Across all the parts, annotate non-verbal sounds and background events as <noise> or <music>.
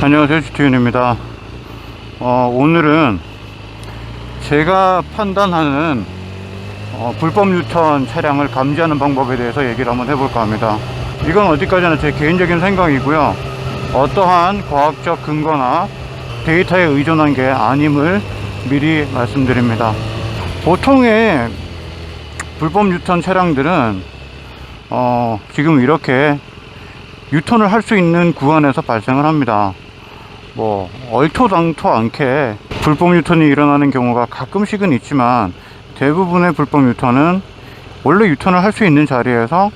안녕하세요 주티윤입니다. 어, 오늘은 제가 판단하는 어, 불법 유턴 차량을 감지하는 방법에 대해서 얘기를 한번 해볼까 합니다. 이건 어디까지나 제 개인적인 생각이고요. 어떠한 과학적 근거나 데이터에 의존한 게 아님을 미리 말씀드립니다. 보통의 불법 유턴 차량들은 어, 지금 이렇게 유턴을 할 수 있는 구간에서 발생을 합니다. 뭐 얼토당토 않게 불법 유턴이 일어나는 경우가 가끔씩은 있지만 대부분의 불법 유턴은 원래 유턴을 할 수 있는 자리에서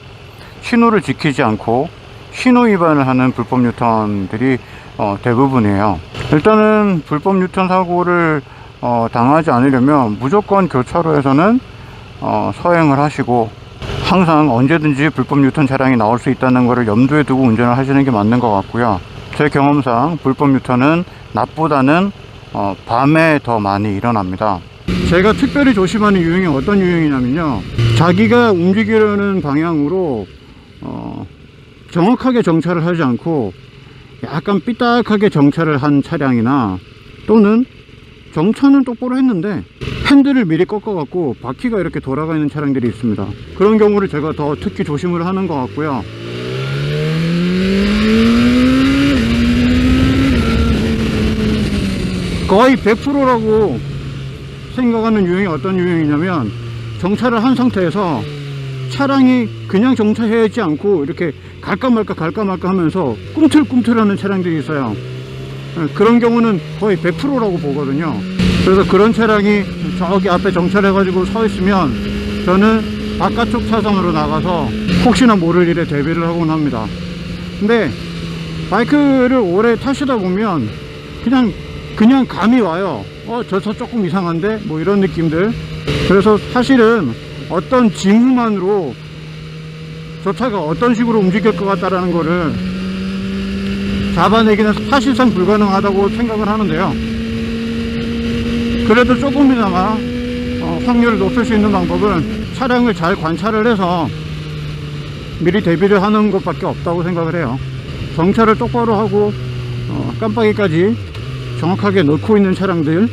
신호를 지키지 않고 신호 위반을 하는 불법 유턴들이 어, 대부분이에요. 일단은 불법 유턴 사고를 어, 당하지 않으려면 무조건 교차로에서는 어, 서행을 하시고 항상 언제든지 불법 유턴 차량이 나올 수 있다는 것을 염두에 두고 운전을 하시는 게 맞는 것 같고요. 제 경험상 불법 유턴은 낮보다는 어, 밤에 더 많이 일어납니다. 제가 특별히 조심하는 유형이 어떤 유형이냐면요. 자기가 움직이려는 방향으로 어, 정확하게 정차를 하지 않고 약간 삐딱하게 정차를 한 차량이나 또는 정차는 똑바로 했는데 핸들을 미리 꺾어 갖고 바퀴가 이렇게 돌아가 있는 차량들이 있습니다. 그런 경우를 제가 더 특히 조심을 하는 것 같고요. 거의 100%라고 생각하는 유형이 어떤 유형이냐면 정차를 한 상태에서 차량이 그냥 정차해야지 않고 이렇게 갈까 말까 갈까 말까 하면서 꿈틀꿈틀하는 차량들이 있어요. 예, 그런 경우는 거의 100%라고 보거든요. 그래서 그런 차량이 저기 앞에 정차해 가지고 서 있으면 저는 바깥쪽 차선으로 나가서 혹시나 모를 일에 대비를 하곤 합니다. 근데 바이크를 오래 타시다 보면 그냥 그냥 감이 와요. 어, 저차 조금 이상한데? 뭐 이런 느낌들. 그래서 사실은 어떤 징후만으로 저 차가 어떤 식으로 움직일 것 같다라는 거를 잡아내기는 사실상 불가능하다고 생각을 하는데요. 그래도 조금이나마 어, 확률을 높일 수 있는 방법은 차량을 잘 관찰을 해서 미리 대비를 하는 것밖에 없다고 생각을 해요. 정차를 똑바로 하고 어, 깜빡이까지 정확하게 넣고 있는 차량들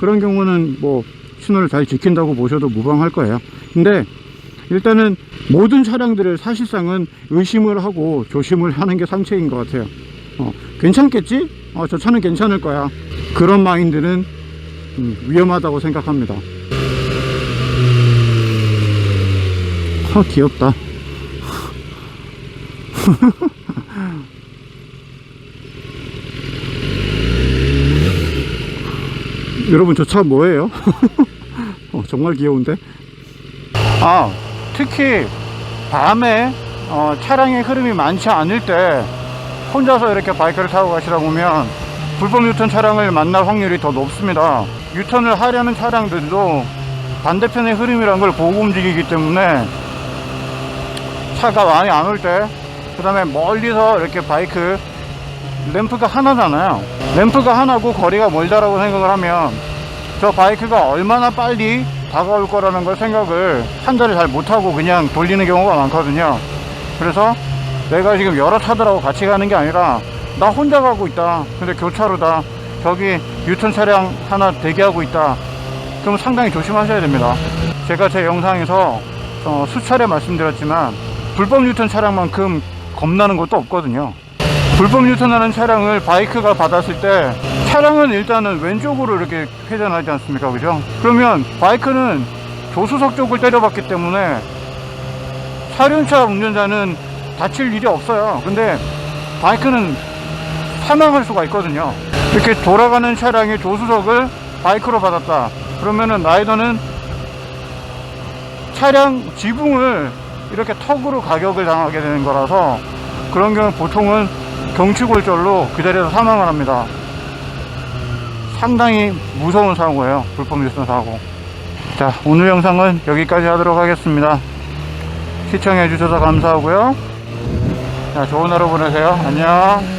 그런 경우는 뭐 신호를 잘 지킨다고 보셔도 무방할 거예요. 근데 일단은 모든 차량들을 사실상은 의심을 하고 조심을 하는 게 상책인 것 같아요. 어, 괜찮겠지? 어, 저 차는 괜찮을 거야. 그런 마인드는 음, 위험하다고 생각합니다. 아, 귀엽다. <laughs> 여러분, 저 차 뭐예요? <laughs> 어, 정말 귀여운데? 아, 특히 밤에 어, 차량의 흐름이 많지 않을 때 혼자서 이렇게 바이크를 타고 가시다 보면 불법 유턴 차량을 만날 확률이 더 높습니다. 유턴을 하려는 차량들도 반대편의 흐름이란 걸 보고 움직이기 때문에 차가 많이 안 올 때, 그 다음에 멀리서 이렇게 바이크 램프가 하나잖아요. 램프가 하나고 거리가 멀다라고 생각을 하면 저 바이크가 얼마나 빨리 다가올 거라는 걸 생각을 판단을 잘 못하고 그냥 돌리는 경우가 많거든요. 그래서 내가 지금 여러 차들하고 같이 가는 게 아니라 나 혼자 가고 있다. 근데 교차로다. 저기 유턴 차량 하나 대기하고 있다. 그럼 상당히 조심하셔야 됩니다. 제가 제 영상에서 어, 수차례 말씀드렸지만 불법 유턴 차량만큼 겁나는 것도 없거든요. 불법 유턴하는 차량을 바이크가 받았을 때 차량은 일단은 왼쪽으로 이렇게 회전하지 않습니까? 그죠? 그러면 바이크는 조수석 쪽을 때려봤기 때문에 사륜차 운전자는 다칠 일이 없어요. 근데 바이크는 사망할 수가 있거든요. 이렇게 돌아가는 차량의 조수석을 바이크로 받았다. 그러면은 라이더는 차량 지붕을 이렇게 턱으로 가격을 당하게 되는 거라서 그런 경우 보통은 경추골절로 그 자리에서 사망을 합니다. 상당히 무서운 사고예요. 불법 유선 사고. 자, 오늘 영상은 여기까지 하도록 하겠습니다. 시청해 주셔서 감사하고요. 자, 좋은 하루 보내세요. 안녕.